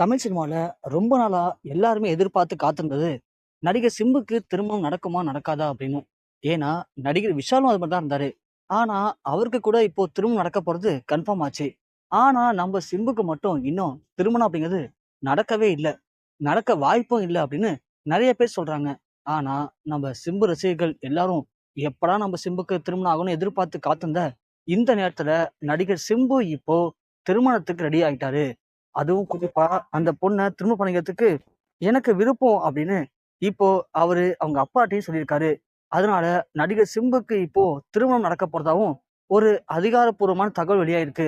தமிழ் சினிமாவில் ரொம்ப நாளாக எல்லாருமே எதிர்பார்த்து காத்திருந்தது, நடிகர் சிம்புக்கு திருமணம் நடக்குமா? நடக்காதா? அப்படின்னு. ஏன்னா, நடிகர் விஷாலும் அது மாதிரி தான் இருந்தார் ஆனால் அவருக்கு கூட இப்போ திருமணம் நடக்க போறது கன்ஃபார்ம் ஆச்சு. ஆனால் நம்ம சிம்புக்கு மட்டும் இன்னும் திருமணம் அப்படிங்கிறது நடக்கவே இல்லை நடக்க வாய்ப்பும் இல்லை அப்படின்னு நிறைய பேர் சொல்கிறாங்க ஆனா, நம்ம சிம்பு ரசிகர்கள் எல்லாரும் எப்படா நம்ம சிம்புக்கு திருமணம் ஆகும்னு எதிர்பார்த்து காத்திருந்த இந்த நேரத்தில் நடிகர் சிம்பு இப்போ திருமணத்துக்கு ரெடி ஆகிட்டாரு அதுவும் குறிப்பா அந்த பொண்ணை திரும்ப பண்ணிக்கிறதுக்கு எனக்கு விருப்பம் அப்படின்னு இப்போ அவரு அவங்க அப்பாட்டையும் சொல்லியிருக்காரு. அதனால நடிகர் சிம்புக்கு இப்போ திருமணம் நடக்க போறதாவும் ஒரு அதிகாரப்பூர்வமான தகவல் வெளியாயிருக்கு.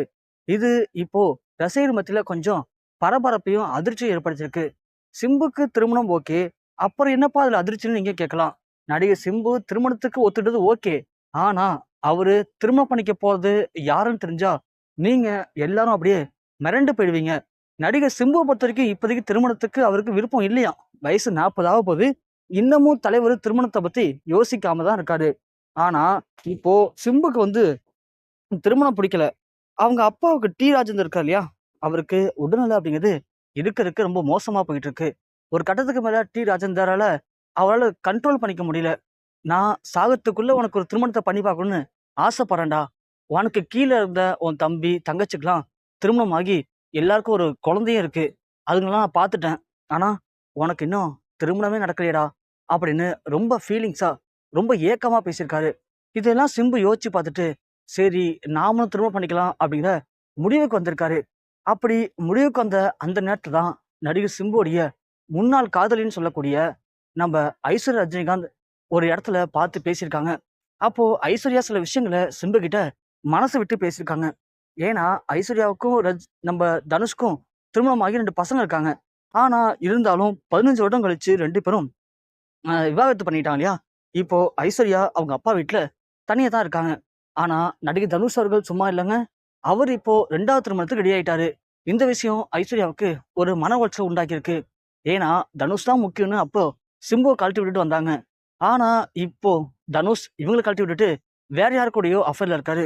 இது இப்போ ரசிகர் மத்தியில கொஞ்சம் பரபரப்பையும், அதிர்ச்சியும் ஏற்படுத்தியிருக்கு. சிம்புக்கு திருமணம் ஓகே. அப்புறம் என்னப்பா அதுல அதிர்ச்சின்னு நீங்க கேட்கலாம். நடிகர் சிம்பு திருமணத்துக்கு ஒத்துட்டது ஓகே. ஆனா, அவரு திருமணம் பண்ணிக்க போறது யாருன்னு தெரிஞ்சா, நீங்க எல்லாரும் அப்படியே மிரண்டு போயிடுவீங்க. நடிகர் சிம்பை பொறுத்த வரைக்கும் இப்போதைக்கு திருமணத்துக்கு அவருக்கு விருப்பம் இல்லையா வயசு நாற்பதாக போகுது. இன்னமும் தலைவர் திருமணத்தை பற்றி யோசிக்காம தான் இருக்காரு. ஆனால் இப்போ சிம்புக்கு வந்து திருமணம் பிடிக்கல. அவங்க அப்பாவுக்கு டி. ராஜேந்தர் இருக்கார் இல்லையா? அவருக்கு உடல்நிலை அப்படிங்கிறது இருக்க இருக்க ரொம்ப மோசமாக போயிட்டு இருக்கு. ஒரு கட்டத்துக்கு மேலே டி. ராஜேந்தரால் அவரால் கண்ட்ரோல் பண்ணிக்க முடியல. நான் சாகத்துக்குள்ளே உனக்கு ஒரு திருமணத்தை பண்ணி பார்க்கணும்னு ஆசைப்படுறேன்டா. உனக்கு கீழே இருந்த உன் தம்பி, தங்கச்சிக்கெலாம் திருமணம் ஆகி எல்லாருக்கும் ஒரு குழந்தையும் இருக்கு. அதுங்களாம் நான் பார்த்துட்டேன். ஆனா, உனக்கு இன்னும் திருமணமே நடக்கலையேடா! அப்படின்னு ரொம்ப ஃபீலிங்ஸா, ரொம்ப ஏக்கமா பேசியிருக்காரு. இதெல்லாம் சிம்பு யோசிச்சு பார்த்துட்டு, சரி நாமளும் திருமணம் பண்ணிக்கலாம் அப்படிங்கிற முடிவுக்கு வந்திருக்காரு. அப்படி முடிவுக்கு வந்த அந்த நேரத்துல தான் நடிகர் சிம்புடைய முன்னாள் காதலின்னு சொல்லக்கூடிய நம்ம ஐஸ்வர்யா ரஜினிகாந்த் ஒரு இடத்துல பார்த்து பேசியிருக்காங்க. அப்போ ஐஸ்வர்யா சில விஷயங்கள சிம்பு கிட்ட மனசு விட்டு பேசியிருக்காங்க. ஏன்னா, ஐஸ்வர்யாவுக்கும் ரஜ் நம்ம தனுஷ்க்கும் திருமணமாகி ரெண்டு பசங்க இருக்காங்க. ஆனா, இருந்தாலும் 15 வருடம் கழிச்சு ரெண்டு பேரும் விவாகரத்து பண்ணிட்டாங்க இல்லையா? இப்போ ஐஸ்வர்யா அவங்க அப்பா வீட்டில் தனியா தான் இருக்காங்க. ஆனா, நடிகை தனுஷ் அவர்கள் சும்மா இல்லைங்க அவர் இப்போ ரெண்டாவது திருமணத்துக்கு ரெடி ஆயிட்டாரு. இந்த விஷயம் ஐஸ்வர்யாவுக்கு ஒரு மன உளைச்சல் உண்டாக்கியிருக்கு. ஏன்னா, தனுஷ் தான் முக்கியம்னு அப்போ சிம்புவை கழட்டி விட்டுட்டு வந்தாங்க. ஆனா, இப்போ தனுஷ் இவங்களை கழட்டி விட்டுட்டு வேற யாருக்கூடையோ கூடயோ அஃபேர்ல இருக்காரு.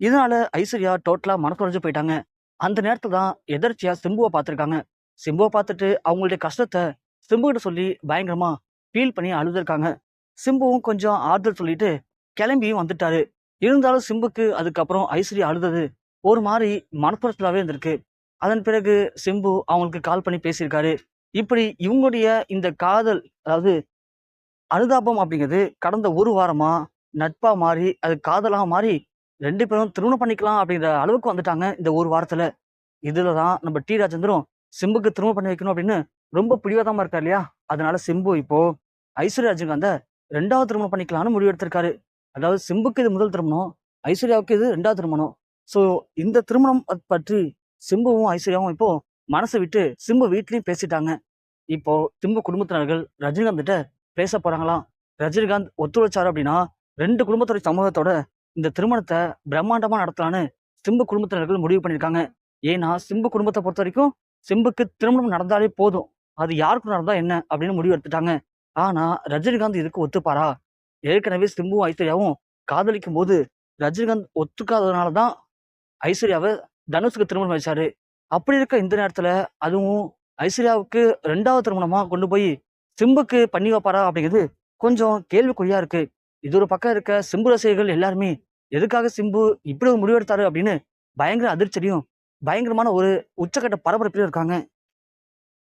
இதனால ஐஸ்வர்யா டோட்டலாக மனக்குறைஞ்சு போயிட்டாங்க. அந்த நேரத்துல தான் எதர்ச்சியாக சிம்புவை பார்த்துருக்காங்க. சிம்புவை பார்த்துட்டு அவங்களுடைய கஷ்டத்தை சிம்புகிட்ட சொல்லி பயங்கரமாக ஃபீல் பண்ணி அழுதுருக்காங்க. சிம்புவும் கொஞ்சம் ஆறுதல் சொல்லிட்டு கிளம்பியும் வந்துட்டாரு. இருந்தாலும் சிம்புக்கு அதுக்கப்புறம் ஐஸ்வர்யா அழுதது ஒரு மாதிரி மனக்குடைச்சலாவே இருந்திருக்கு. அதன் பிறகு சிம்பு அவங்களுக்கு கால் பண்ணி பேசியிருக்காரு. இப்படி இவங்களுடைய இந்த காதல் அதாவது அனுதாபம் அப்படிங்கிறது கடந்த ஒரு வாரமா நட்பா மாறி, அது காதலாக மாறி ரெண்டு பேரும் திருமணம் பண்ணிக்கலாம் அப்படிங்கிற அளவுக்கு வந்துட்டாங்க இந்த ஒரு வாரத்துல. இதுல தான் நம்ம டி. ராஜேந்தரும் சிம்புக்கு திருமணம் பண்ணி வைக்கணும் அப்படின்னு ரொம்ப பிடிவாதமா இருக்கார் இல்லையா? அதனால சிம்பு இப்போ ஐஸ்வர்யா ரஜினிகாந்த ரெண்டாவது திருமணம் பண்ணிக்கலாம்னு முடிவு எடுத்திருக்காரு. அதாவது சிம்புக்கு இது முதல் திருமணம். ஐஸ்வர்யாவுக்கு இது ரெண்டாவது திருமணம். ஸோ இந்த திருமணம் பற்றி சிம்புவும், ஐஸ்வர்யாவும் இப்போ மனசை விட்டு சிம்பு வீட்லையும் பேசிட்டாங்க. இப்போ சிம்பு குடும்பத்தினர்கள் ரஜினிகாந்த்ட்ட பேச போறாங்களாம். ரஜினிகாந்த் ஒத்துழைச்சாரு அப்படின்னா ரெண்டு குடும்பத்துறை சமூகத்தோட இந்த திருமணத்தை பிரம்மாண்டமாக நடத்தலான்னு சிம்பு குடும்பத்தினர்கள் முடிவு பண்ணியிருக்காங்க. ஏன்னா, சிம்பு பொறுத்த வரைக்கும் சிம்புக்கு திருமணம் நடந்தாலே போதும். அது யாருக்கு நடந்தா என்ன அப்படின்னு முடிவு எடுத்துட்டாங்க. ஆனால் ரஜினிகாந்த் இதுக்கு ஒத்துப்பாரா? ஏற்கனவே சிம்புவும், ஐஸ்வர்யாவும் காதலிக்கும்போது ரஜினிகாந்த் ஒத்துக்காததுனால தான் ஐஸ்வர்யாவை தனுஷுக்கு திருமணம் வச்சாரு. அப்படி இருக்க இந்த நேரத்தில் அதுவும் ஐஸ்வர்யாவுக்கு ரெண்டாவது திருமணமாக கொண்டு போய் சிம்புக்கு பண்ணி வைப்பாரா? அப்படிங்கிறது கொஞ்சம் கேள்விக்குறியா இருக்கு. இது ஒரு பக்கம் இருக்க சிம்பு ரசிகர்கள் எல்லாருமே எதுக்காக சிம்பு இப்படி ஒரு முடிவெடுத்தாரு அப்படின்னு பயங்கர அதிர்ச்சியும் பயங்கரமான ஒரு உச்சக்கட்ட பரபரப்பிலும் இருக்காங்க.